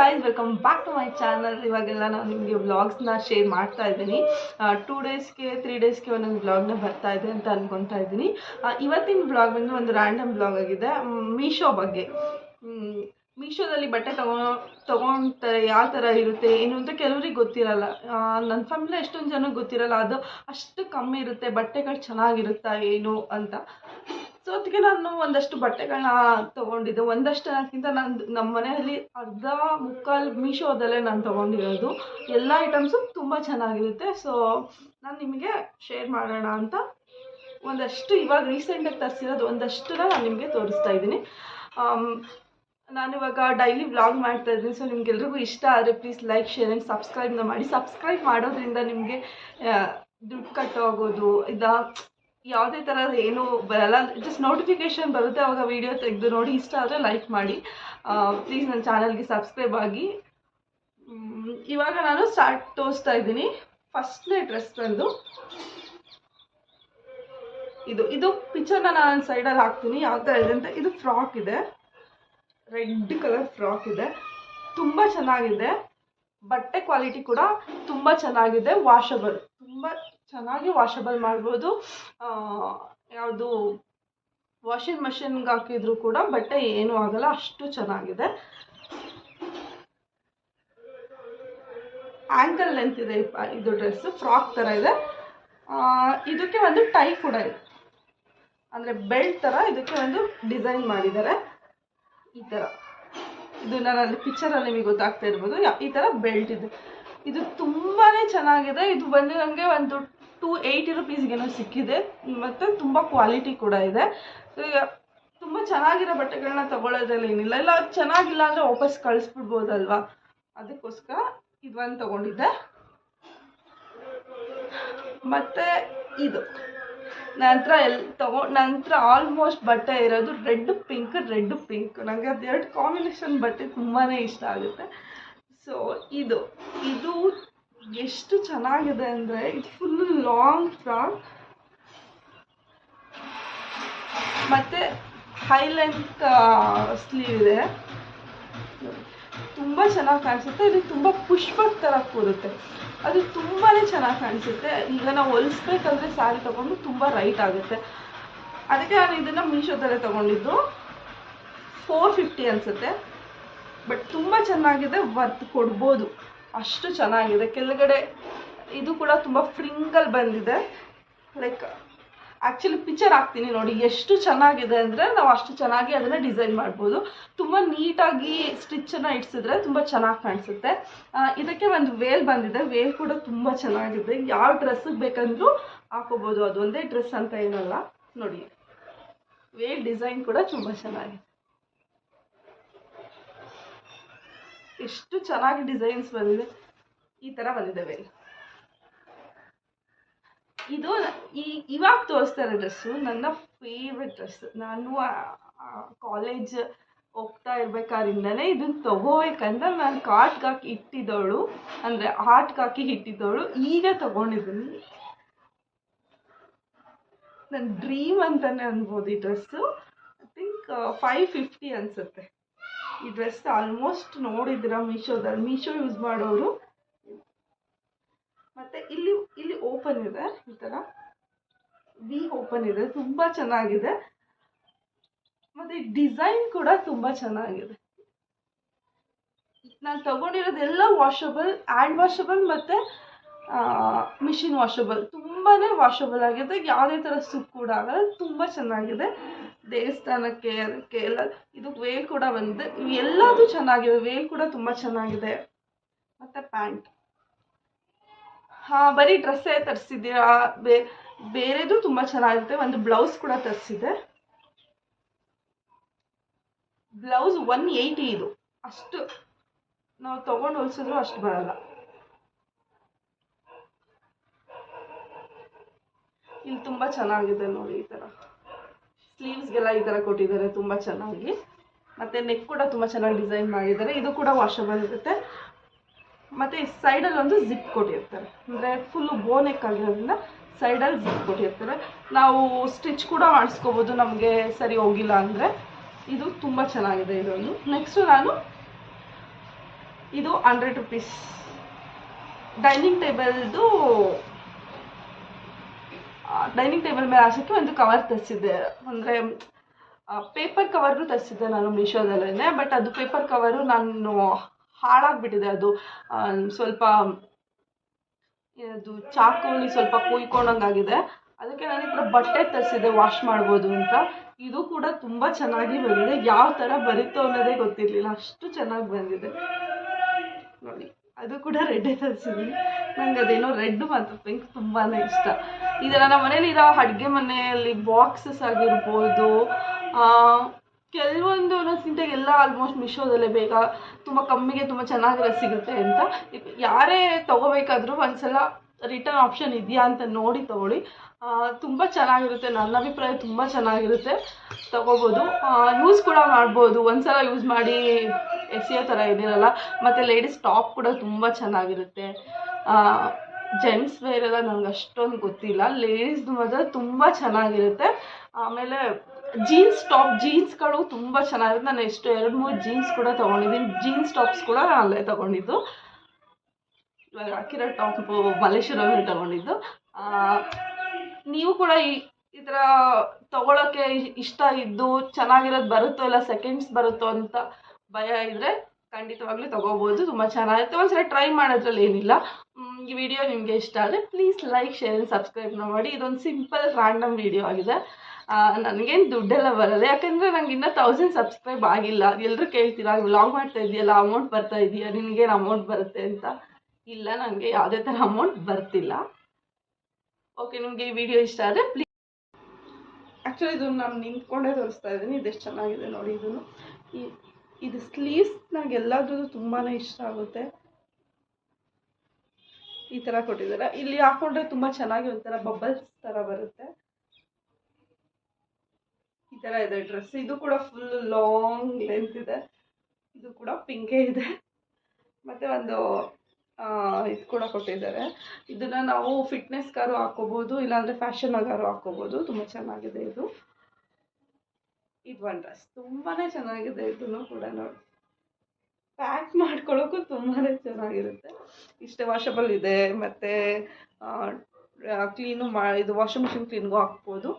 Guys welcome back to my channel ಇವಾಗೆಲ್ಲ ನಾನು ನಿಮಗೆ ವ್ಲಾಗ್ಸ್ನ ಶೇರ್ ಮಾಡ್ತಾ ಇದ್ದೀನಿ. ಟೂ ಡೇಸ್ಗೆ ತ್ರೀ ಡೇಸ್ಗೆ ಒಂದೊಂದು ವ್ಲಾಗ್ನ ಬರ್ತಾ ಇದೆ ಅಂತ ಅನ್ಕೊತಾ ಇದ್ದೀನಿ. ಇವತ್ತಿನ ವ್ಲಾಗ್ ಬಂದು ಒಂದು ರ್ಯಾಂಡಮ್ ವ್ಲಾಗ್ ಆಗಿದೆ. ಮೀಶೋ ಬಗ್ಗೆ. ಮೀಶೋದಲ್ಲಿ ಬಟ್ಟೆ ತಗೋ ತಗೊಂತಾರೆ ಯಾವ ಥರ ಇರುತ್ತೆ, ಏನು ಅಂತ ಕೆಲವ್ರಿಗೆ ಗೊತ್ತಿರಲ್ಲ. ನನ್ನ ಫ್ಯಾಮಿಲಿ ಎಷ್ಟೊಂದು ಜನಕ್ಕೆ ಗೊತ್ತಿರಲ್ಲ, ಅದು ಅಷ್ಟು ಕಮ್ಮಿ ಇರುತ್ತೆ, ಬಟ್ಟೆಗಳು ಚೆನ್ನಾಗಿರುತ್ತಾ, ಏನು ಅಂತ. ಅದಕ್ಕೆ ನಾನು ಒಂದಷ್ಟು ಬಟ್ಟೆಗಳನ್ನ ತೊಗೊಂಡಿದ್ದೆ. ಒಂದಷ್ಟು ನಾನು ನಮ್ಮ ಮನೆಯಲ್ಲಿ ಅರ್ಧ ಮುಕ್ಕಾಲು ಮೀಶೋದಲ್ಲೇ ನಾನು ತೊಗೊಂಡಿರೋದು. ಎಲ್ಲ ಐಟಮ್ಸು ತುಂಬ ಚೆನ್ನಾಗಿರುತ್ತೆ. ಸೊ ನಾನು ನಿಮಗೆ ಶೇರ್ ಮಾಡೋಣ ಅಂತ ಒಂದಷ್ಟು ಇವಾಗ ರೀಸೆಂಟಾಗಿ ತರಿಸಿರೋದು ಒಂದಷ್ಟನ್ನ ನಾನು ನಿಮಗೆ ತೋರಿಸ್ತಾ ಇದ್ದೀನಿ. ನಾನಿವಾಗ ಡೈಲಿ ವ್ಲಾಗ್ ಮಾಡ್ತಾ ಇದ್ದೀನಿ. ಸೊ ನಿಮ್ಗೆಲ್ರಿಗೂ ಇಷ್ಟ ಆದರೆ ಪ್ಲೀಸ್ ಲೈಕ್ ಶೇರ್ ಆ್ಯಂಡ್ ಸಬ್ಸ್ಕ್ರೈಬ್ನ ಮಾಡಿ. ಸಬ್ಸ್ಕ್ರೈಬ್ ಮಾಡೋದ್ರಿಂದ ನಿಮಗೆ ದುಡ್ಡು ಕಟ್ಟೋಗೋದು ಇದ ಯಾವುದೇ ಥರದ ಏನೂ ಬರಲ್ಲ. ಜಸ್ಟ್ ನೋಟಿಫಿಕೇಶನ್ ಬರುತ್ತೆ, ಅವಾಗ ವೀಡಿಯೋ ತೆಗೆದು ನೋಡಿ. ಇಷ್ಟ ಆದರೆ ಲೈಕ್ ಮಾಡಿ. ಪ್ಲೀಸ್ ನನ್ನ ಚಾನಲ್ಗೆ ಸಬ್ಸ್ಕ್ರೈಬ್ ಆಗಿ. ಇವಾಗ ನಾನು ಸ್ಟಾರ್ಟ್ ತೋರಿಸ್ತಾ ಇದ್ದೀನಿ. ಫಸ್ಟ್ನೇ ಡ್ರೆಸ್ ಬಂದು ಇದು ಇದು ಪಿಕ್ಚರ್ನ ನಾನು ಸೈಡಲ್ಲಿ ಹಾಕ್ತೀನಿ. ಯಾವ ಥರ ಇದೆ ಅಂತ. ಇದು ಫ್ರಾಕ್ ಇದೆ. ರೆಡ್ ಕಲರ್ ಫ್ರಾಕ್ ಇದೆ. ತುಂಬ ಚೆನ್ನಾಗಿದೆ. ಬಟ್ಟೆ ಕ್ವಾಲಿಟಿ ಕೂಡ ತುಂಬ ಚೆನ್ನಾಗಿದೆ. ವಾಷಬಲ್ ತುಂಬ ಚೆನ್ನಾಗಿ ವಾಷಬಲ್ ಮಾಡ್ಬೋದು. ಯಾವುದು ವಾಷಿಂಗ್ ಮಷಿನ್ಗೆ ಹಾಕಿದ್ರು ಕೂಡ ಬಟ್ಟೆ ಏನೂ ಆಗಲ್ಲ, ಅಷ್ಟು ಚೆನ್ನಾಗಿದೆ. ಆ್ಯಂಕಲ್ ಲೆಂತ್ ಇದೆ ಇದು ಡ್ರೆಸ್ ಫ್ರಾಕ್ ಥರ ಇದೆ. ಇದಕ್ಕೆ ಒಂದು ಟೈ ಕೂಡ ಇದೆ. ಅಂದರೆ ಬೆಲ್ಟ್ ಥರ ಇದಕ್ಕೆ ಒಂದು ಡಿಸೈನ್ ಮಾಡಿದ್ದಾರೆ. ಈ ಥರ ಇದು ನಾನು ಪಿಕ್ಚರಲ್ಲಿ ನಿಮಗೆ ಗೊತ್ತಾಗ್ತಾ ಇರ್ಬೋದು. ಈ ಥರ ಬೆಲ್ಟ್ ಇದೆ. ಇದು ತುಂಬಾ ಚೆನ್ನಾಗಿದೆ. ಇದು ಬಂದು ನನಗೆ ಒಂದು ಟೂ ಏಯ್ಟಿ ರುಪೀಸ್ಗೇನೋ ಸಿಕ್ಕಿದೆ. ಮತ್ತು ತುಂಬ ಕ್ವಾಲಿಟಿ ಕೂಡ ಇದೆ. ತುಂಬ ಚೆನ್ನಾಗಿರೋ ಬಟ್ಟೆಗಳನ್ನ ತೊಗೊಳೋದ್ರಲ್ಲಿ ಏನಿಲ್ಲ. ಇಲ್ಲ, ಚೆನ್ನಾಗಿಲ್ಲ ಅಂದರೆ ವಾಪಸ್ ಕಳಿಸ್ಬಿಡ್ಬೋದಲ್ವಾ? ಅದಕ್ಕೋಸ್ಕರ ಇದೊಂದು ತಗೊಂಡಿದ್ದೆ. ಮತ್ತು ಇದು. ನಂತರ ಎಲ್ ತಗೊ, ನಂತರ ಆಲ್ಮೋಸ್ಟ್ ಬಟ್ಟೆ ಇರೋದು ರೆಡ್ ಪಿಂಕ್ ರೆಡ್ ಪಿಂಕ್. ನನಗೆ ಅದೆರಡು ಕಾಂಬಿನೇಷನ್ ಬಟ್ಟೆ ತುಂಬಾ ಇಷ್ಟ ಆಗುತ್ತೆ. ಸೊ ಇದು. ಇದು ಎಷ್ಟು ಚೆನ್ನಾಗಿದೆ ಅಂದರೆ ಇದು ಫುಲ್ ಲಾಂಗ್ ಫ್ರಾಕ್ ಮತ್ತು ಹೈ ಲೆಂತ್ ಸ್ಲೀವ್ ಇದೆ. ತುಂಬ ಚೆನ್ನಾಗಿ ಕಾಣಿಸುತ್ತೆ. ಇದು ತುಂಬ ಪುಷ್ಪದ ಥರ ಕೂರುತ್ತೆ. ಅದು ತುಂಬಾ ಚೆನ್ನಾಗಿ ಕಾಣಿಸುತ್ತೆ. ಈಗ ನಾವು ಹೊಲಿಸ್ಬೇಕಂದ್ರೆ ಸ್ಯಾರಿ ತಗೊಂಡು ತುಂಬ ರೈಟ್ ಆಗುತ್ತೆ. ಅದಕ್ಕೆ ನಾನು ಇದನ್ನು ಮೀಶೋದಲ್ಲೇ ತಗೊಂಡಿದ್ದು. ಫೋರ್ ಫಿಫ್ಟಿ ಅನಿಸುತ್ತೆ. ಬಟ್ ತುಂಬ ಚೆನ್ನಾಗಿದೆ ವರ್ತ್ ಕೊಡ್ಬೋದು. ಅಷ್ಟು ಚೆನ್ನಾಗಿದೆ. ಕೆಳಗಡೆ ಇದು ಕೂಡ ತುಂಬ ಫ್ರಿಂಗಲ್ ಬಂದಿದೆ. ಲೈಕ್ ಆ್ಯಕ್ಚುಲಿ ಪಿಕ್ಚರ್ ಹಾಕ್ತೀನಿ ನೋಡಿ, ಎಷ್ಟು ಚೆನ್ನಾಗಿದೆ ಅಂದರೆ ನಾವು ಅಷ್ಟು ಚೆನ್ನಾಗಿ ಅದನ್ನು ಡಿಸೈನ್ ಮಾಡ್ಬೋದು. ತುಂಬ ನೀಟಾಗಿ ಸ್ಟಿಚ್ಚನ್ನು ಇಡ್ಸಿದ್ರೆ ತುಂಬ ಚೆನ್ನಾಗಿ ಕಾಣಿಸುತ್ತೆ. ಇದಕ್ಕೆ ಒಂದು ವೇಲ್ ಬಂದಿದೆ. ವೇಲ್ ಕೂಡ ತುಂಬ ಚೆನ್ನಾಗಿದೆ. ಯಾವ ಡ್ರೆಸ್ಸಿಗೆ ಬೇಕಂದ್ರೂ ಹಾಕೋಬೋದು. ಅದೊಂದೇ ಡ್ರೆಸ್ ಅಂತ ಏನಲ್ಲ. ನೋಡಿ ವೇಲ್ ಡಿಸೈನ್ ಕೂಡ ತುಂಬ ಚೆನ್ನಾಗಿದೆ. ಎಷ್ಟು ಚೆನ್ನಾಗಿ ಡಿಸೈನ್ಸ್ ಬಂದಿದೆ. ಈ ಥರ ಬಂದಿದ್ದಾವೆ ಇದು ಈ ಇವಾಗ ತೋರಿಸ್ತಾರೆ ಡ್ರೆಸ್ಸು ನನ್ನ ಫೇವ್ರೆಟ್ ಡ್ರೆಸ್ ನಾನು ಕಾಲೇಜ್ ಹೋಗ್ತಾ ಇರ್ಬೇಕಾದ್ರಿಂದನೇ ಇದನ್ನ ತಗೋಬೇಕಂದ್ರೆ ನಾನು ಕಾರ್ಟ್ಗೆ ಹಾಕಿ ಇಟ್ಟಿದ್ದವಳು. ಅಂದರೆ ಆರ್ಟ್ಗೆ ಹಾಕಿ ಇಟ್ಟಿದ್ದವಳು. ಈಗ ತಗೊಂಡಿದ್ದೀನಿ. ನನ್ನ ಡ್ರೀಮ್ ಅಂತಲೇ ಅನ್ಬೋದು ಈ dress I think five fifty ಅನಿಸುತ್ತೆ. ಈ ಡ್ರೆಸ್ ಆಲ್ಮೋಸ್ಟ್ ನೋಡಿದ್ದೀರಾ ಮೀಶೋದಲ್ಲಿ. ಮೀಶೋ ಯೂಸ್ ಮಾಡೋರು. ಮತ್ತೆ ಇಲ್ಲಿ ಇಲ್ಲಿ ಓಪನ್ ಇದೆ. ಈ ಥರ ವಿ ಓಪನ್ ಇದೆ. ತುಂಬ ಚೆನ್ನಾಗಿದೆ. ಮತ್ತೆ ಡಿಸೈನ್ ಕೂಡ ತುಂಬ ಚೆನ್ನಾಗಿದೆ. ನಾನು ತಗೊಂಡಿರೋದೆಲ್ಲ ವಾಷಬಲ್ ಹ್ಯಾಂಡ್ ವಾಷಬಲ್ ಮತ್ತು ಮಿಷಿನ್ ವಾಷಬಲ್ ತುಂಬಾ ವಾಷಬಲ್ ಆಗಿದೆ. ಯಾವುದೇ ಥರ ಸುಕ್ ಕೂಡ ಆಗಲ್ಲ. ತುಂಬ ಚೆನ್ನಾಗಿದೆ. ದೇವಸ್ಥಾನಕ್ಕೆ, ಅದಕ್ಕೆ ಎಲ್ಲ ಇದು ವೇಲ್ ಕೂಡ ಬಂದಿದೆ. ಎಲ್ಲದೂ ಚೆನ್ನಾಗಿದೆ. ವೇಲ್ ಕೂಡ ತುಂಬ ಚೆನ್ನಾಗಿದೆ. ಮತ್ತು ಪ್ಯಾಂಟ್. ಹಾಂ, ಬರೀ ಡ್ರೆಸ್ಸೇ ತರಿಸಿದ್ದೀರಾ? ಬೇ, ಬೇರೆದು ತುಂಬ ಚೆನ್ನಾಗಿರುತ್ತೆ. ಒಂದು ಬ್ಲೌಸ್ ಕೂಡ ತರಿಸಿದೆ ಬ್ಲೌಸ್ ಒನ್ ಏಯ್ಟಿ ಇದು. ಅಷ್ಟು ನಾವು ತೊಗೊಂಡು ಹೊಲಿಸಿದ್ರು ಅಷ್ಟು ಬರಲ್ಲ. ಇಲ್ಲಿ ತುಂಬ ಚೆನ್ನಾಗಿದೆ ನೋಡಿ ಈ ಥರ ಸ್ಲೀವ್ಸ್ಗೆಲ್ಲ ಈ ಥರ ಕೊಟ್ಟಿದ್ದಾರೆ, ತುಂಬ ಚೆನ್ನಾಗಿ. ಮತ್ತು ನೆಕ್ ಕೂಡ ತುಂಬ ಚೆನ್ನಾಗಿ ಡಿಸೈನ್ ಮಾಡಿದ್ದಾರೆ. ಇದು ಕೂಡ ವಾಷಬಲ್ ಇರುತ್ತೆ. ಮತ್ತು ಈ ಸೈಡಲ್ಲಿ ಒಂದು ಜಿಪ್ ಕೊಟ್ಟಿರ್ತಾರೆ. ಅಂದರೆ ಫುಲ್ಲು ಬೋನೆಕ್ ಆಗಿರೋದ್ರಿಂದ ಸೈಡಲ್ಲಿ ಜಿಪ್ ಕೊಟ್ಟಿರ್ತಾರೆ. ನಾವು ಸ್ಟಿಚ್ ಕೂಡ ಮಾಡಿಸ್ಕೋಬೋದು, ನಮಗೆ ಸರಿ ಹೋಗಿಲ್ಲ ಅಂದರೆ. ಇದು ತುಂಬ ಚೆನ್ನಾಗಿದೆ ಇದೊಂದು. ನೆಕ್ಸ್ಟು ನಾನು ಇದು ಹಂಡ್ರೆಡ್ ರುಪೀಸ್ ಡೈನಿಂಗ್ ಟೇಬಲ್ದು ಡೈನಿಂಗ್ ಟೇಬಲ್ ಮೇಲೆ ಹಾಸೋಕ್ಕೆ ಒಂದು ಕವರ್ ತರಿಸಿದ್ದೆ. ಅಂದರೆ ಪೇಪರ್ ಕವರ್ನು ತರಿಸಿದ್ದೆ ನಾನು ಮೀಶೋದಲ್ಲೇ ಬಟ್ ಅದು ಪೇಪರ್ ಕವರು ನಾನು ಹಾಳಾಗ್ಬಿಟ್ಟಿದೆ. ಅದು ಸ್ವಲ್ಪ ಅದು ಚಾಕುಲಿ ಸ್ವಲ್ಪ ಕುಯ್ಕೊಂಡಂಗಾಗಿದೆ. ಅದಕ್ಕೆ ನಾನು ಈ ಥರ ಬಟ್ಟೆ ತರಿಸಿದ್ದೆ ವಾಶ್ ಮಾಡ್ಬೋದು ಅಂತ. ಇದು ಕೂಡ ತುಂಬ ಚೆನ್ನಾಗಿ ಬಂದಿದೆ. ಯಾವ ಥರ ಬರುತ್ತೋ ಅನ್ನೋದೇ ಗೊತ್ತಿರಲಿಲ್ಲ. ಅಷ್ಟು ಚೆನ್ನಾಗಿ ಬಂದಿದೆ. ನೋಡಿ. ಅದು ಕೂಡ ರೆಡ್ಡೇ ತರಿಸಿದ್ದೀನಿ. ನಂಗೆ ಅದೇನೋ ರೆಡ್ ಮತ್ತು ಪಿಂಕ್ ತುಂಬಾ ಇಷ್ಟ. ಇದೆಲ್ಲ ನಮ್ಮ ಮನೇಲಿರೋ ಅಡುಗೆ ಮನೆಯಲ್ಲಿ ಬಾಕ್ಸಸ್ ಆಗಿರ್ಬೋದು ಕೆಲವೊಂದು ಒಂದೊಂದು ಎಲ್ಲ ಆಲ್ಮೋಸ್ಟ್ ಮಿಶೋದಲ್ಲೇ ಬೇಗ ತುಂಬ ಕಮ್ಮಿಗೆ ತುಂಬ ಚೆನ್ನಾಗಿರೋ ಸಿಗುತ್ತೆ ಅಂತ. ಯಾರೇ ತೊಗೋಬೇಕಾದ್ರೂ ಒಂದ್ಸಲ ರಿಟರ್ನ್ ಆಪ್ಷನ್ ಇದೆಯಾ ಅಂತ ನೋಡಿ ತಗೊಳ್ಳಿ. ತುಂಬ ಚೆನ್ನಾಗಿರುತ್ತೆ. ನನ್ನ ಅಭಿಪ್ರಾಯ ತುಂಬ ಚೆನ್ನಾಗಿರುತ್ತೆ. ತೊಗೋಬೋದು. ಯೂಸ್ ಕೂಡ ಮಾಡ್ಬೋದು. ಒಂದ್ಸಲ ಯೂಸ್ ಮಾಡಿ ಎಸೆಯೋ ಥರ ಏನಿರಲ್ಲ. ಮತ್ತು ಲೇಡೀಸ್ ಟಾಪ್ ಕೂಡ ತುಂಬ ಚೆನ್ನಾಗಿರುತ್ತೆ. ಜೆಂಟ್ಸ್ ವೇರ್ ಎಲ್ಲ ನನಗೆ ಅಷ್ಟೊಂದು ಗೊತ್ತಿಲ್ಲ. ಲೇಡೀಸ್ದು ಮಾತ್ರ ತುಂಬ ಚೆನ್ನಾಗಿರುತ್ತೆ. ಆಮೇಲೆ ಜೀನ್ಸ್ ಟಾಪ್ ಜೀನ್ಸ್ಗಳು ತುಂಬ ಚೆನ್ನಾಗಿರುತ್ತೆ. ನಾನು ಎಷ್ಟು ಎರಡು, ಮೂರು ಜೀನ್ಸ್ ಕೂಡ ತೊಗೊಂಡಿದ್ದೀನಿ. ಜೀನ್ಸ್ ಟಾಪ್ಸ್ ಕೂಡ ಅಲ್ಲೇ ತೊಗೊಂಡಿದ್ದು. ಇವಾಗ ಹಾಕಿರೋ ಟಾಪು ಮಲ್ಲೇಶ್ವರಮಲ್ಲಿ ತೊಗೊಂಡಿದ್ದು. ನೀವು ಕೂಡ ಈ ಈ ಥರ ತೊಗೊಳಕ್ಕೆ ಇಷ್ಟ ಇದ್ದು ಚೆನ್ನಾಗಿರೋದು ಬರುತ್ತೋ ಇಲ್ಲ ಸೆಕೆಂಡ್ಸ್ ಬರುತ್ತೋ ಅಂತ ಭಯ ಇದ್ದರೆ ಖಂಡಿತವಾಗ್ಲೂ ತಗೋಬಹುದು ತುಂಬ ಚೆನ್ನಾಗಿರುತ್ತೆ. ಒಂದ್ಸಲ ಟ್ರೈ ಮಾಡೋದ್ರಲ್ಲಿ ಏನಿಲ್ಲ. ಈ ವಿಡಿಯೋ ನಿಮಗೆ ಇಷ್ಟ ಆದರೆ please like share and subscribe ಮಾಡಿ. ಇದೊಂದು ಸಿಂಪಲ್ ರ್ಯಾಂಡಮ್ ವಿಡಿಯೋ ಆಗಿದೆ. ನನಗೇನು ದುಡ್ಡೆಲ್ಲ ಬರಲ್ಲ. ಯಾಕಂದರೆ ನಂಗೆ ಇನ್ನೂ ತೌಸಂಡ್ ಸಬ್ಸ್ಕ್ರೈಬ್ ಆಗಿಲ್ಲ. ಎಲ್ಲರೂ ಕೇಳ್ತೀರಾ ವ್ಲಾಗ್ ಮಾಡ್ತಾ ಇದೆಯಲ್ಲ ಅಮೌಂಟ್ ಬರ್ತಾ ಇದೆಯಾ ನಿನಗೇನು ಅಮೌಂಟ್ ಬರುತ್ತೆ ಅಂತ? ಇಲ್ಲ ನನಗೆ ಯಾವುದೇ ಥರ ಅಮೌಂಟ್ ಬರ್ತಿಲ್ಲ. ಓಕೆ ನಿಮಗೆ ಈ ವಿಡಿಯೋ ಇಷ್ಟ ಆದರೆ ಪ್ಲೀಸ್ ಆ್ಯಕ್ಚುಲಿ ಇದು ನಾನು ನಿಂತ್ಕೊಂಡೇ ತೋರಿಸ್ತಾ ಇದ್ದೀನಿ. ಇದೆಷ್ಟು ಚೆನ್ನಾಗಿದೆ ನೋಡಿ ಇದನ್ನು. ಈ ಇದು ಸ್ಲೀವ್ಸ್ ನನಗೆ ಎಲ್ಲಾದ್ರೂ ತುಂಬಾ ಇಷ್ಟ ಆಗುತ್ತೆ. ಈ ಥರ ಕೊಟ್ಟಿದ್ದಾರೆ. ಇಲ್ಲಿ ಹಾಕೊಂಡ್ರೆ ತುಂಬ ಚೆನ್ನಾಗಿ ಒಂಥರ ಬಬಲ್ಸ್ ಥರ ಬರುತ್ತೆ. ಈ ಥರ ಇದೆ ಡ್ರೆಸ್ ಇದು ಕೂಡ ಫುಲ್ ಲಾಂಗ್ ಲೆಂತ್ ಇದೆ. ಇದು ಕೂಡ ಪಿಂಕೇ ಇದೆ. ಮತ್ತು ಒಂದು ಇದು ಕೂಡ ಕೊಟ್ಟಿದ್ದಾರೆ. ಇದನ್ನ ನಾವು ಫಿಟ್ನೆಸ್ಗಾರು ಹಾಕೋಬೋದು, ಇಲ್ಲಾಂದರೆ ಫ್ಯಾಷನ್ಗಾರು ಹಾಕೋಬಹುದು ತುಂಬ ಚೆನ್ನಾಗಿದೆ ಇದು. ಇದು ಒಂದು ಡ್ರೆಸ್ ತುಂಬಾ ಚೆನ್ನಾಗಿದೆ ಇದನ್ನು ಕೂಡ ನೋಡಿ. ಪ್ಯಾಕ್ ಮಾಡ್ಕೊಳ್ಳೋಕ್ಕೂ ತುಂಬಾ ಚೆನ್ನಾಗಿರುತ್ತೆ. ಇಷ್ಟೇ ವಾಷಬಲ್ ಇದೆ, ಮತ್ತು ಕ್ಲೀನು ಮಾ, ಇದು ವಾಷಿಂಗ್ ಮಿಷಿನ್ ಕ್ಲೀನ್ಗೂ ಹಾಕ್ಬೋದು.